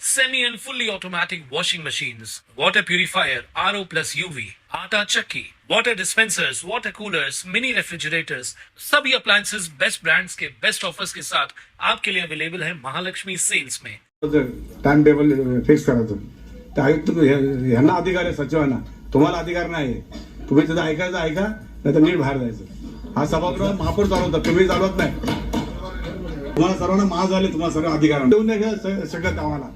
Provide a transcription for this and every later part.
semi and fully automatic washing machines, water purifier, RO plus UV, आटा चक्की, water dispensers, water coolers, mini refrigerators, सभी appliances. Best brands के best offers के साथ आपके लिए अवेलेबल है महालक्ष्मी सेल्स में टाइम टेबल फिक्स करायचं तर आयुक्त हे- यांना अधिकार आहे सचिवांना तुम्हाला अधिकार नाही तुम्ही तिथं ऐकायचं ऐका नाही तर नीट बाहेर जायचं हा सभागृह महापौर चालवतात तुम्ही चालवत नाही तुम्हाला सर्वांना महा झाले तुम्हाला सर्व अधिकार देऊ नाही का आम्हाला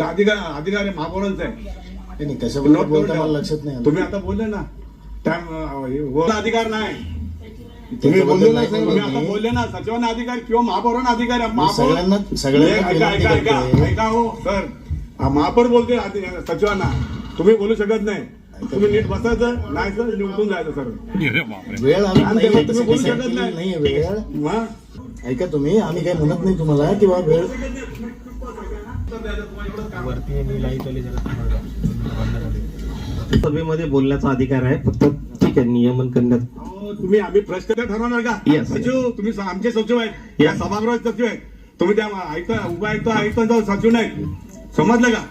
अधिकार अधिकार आहे महापौरांचा आहे. नाही, नाही, कशाबद्दल बोलता. मला लक्षात नाही आलं. तुम्ही आता बोलले ना टाइम अधिकार नाही. तुम्ही बोलले ना तुम्ही बोललो आता मी. बोलले ना सचिवांना अधिकार किंवा महापौरांना अधिकार आहे महापौर सगळ्यांना- सगळ्यांना ऐका ऐका विनंती ऐका करतोय. ऐका हो सर. हा महापौर बोलते आधी- सचिवांना. तुम्ही बोलू शकत नाही. तुम्ही नीट बसायचं नाही सर निवडून जायचं सर. वेळ आणि नाही तुम्ही बोलू शकत नाही. नाहीये वेळ. मग? ऐका तुम्ही आम्ही काही म्हणत नाही तुम्हाला किंवा वेळ सभेमध्ये बोलण्याचा अधिकार आहे फक्त ठीक आहे नियमन करण्यात. तुम्ही आम्ही प्रश्न ठरवणार का. सचिव तुम्ही आमचे सचिव आहेत या Yes. सभागृहाचे सचिव आहेत. तुम्ही त्या ऐकता उभा ऐकता ऐकता सचिव नाही समजलं का?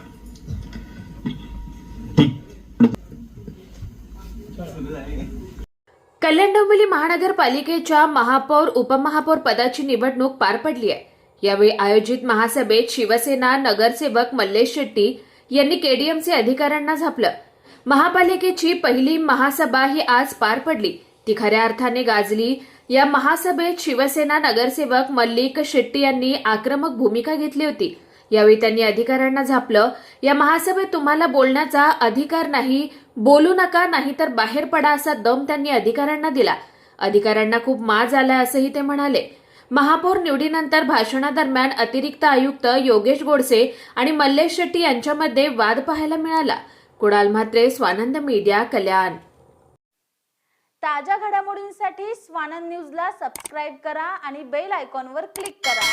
कल्याण डोंबिवली महानगरपालिकेच्या महापौर उपमहापौर पदाची निवडणूक पार पडली आहे. यावेळी आयोजित महासभेत शिवसेना नगरसेवक मल्लेश शेट्टी यांनी केडीएमसी अधिकाऱ्यांना झापलं. महापालिकेची पहिली महासभा ही आज पार पडली. ती खऱ्या अर्थाने गाजली. या महासभेत शिवसेना नगरसेवक मल्लिक शेट्टी यांनी आक्रमक भूमिका घेतली होती. यावेळी त्यांनी अधिकाऱ्यांना झापलं. या महासभेत तुम्हाला बोलण्याचा अधिकार नाही बोलू नका नाहीतर बाहेर पडा असा दम त्यांनी अधिकाऱ्यांना दिला. अधिकाऱ्यांना खूप माज आला असंही ते म्हणाले. महापौर निवडीनंतर भाषणादरम्यान अतिरिक्त आयुक्त योगेश गोडसे आणि मल्लेश शेट्टी यांच्यामध्ये वाद पाहायला मिळाला. कुणाल म्हात्रे स्वानंद मीडिया कल्याण. ताज्या घडामोडींसाठी स्वानंद न्यूजला सबस्क्राईब करा आणि बेल आयकॉनवर क्लिक करा.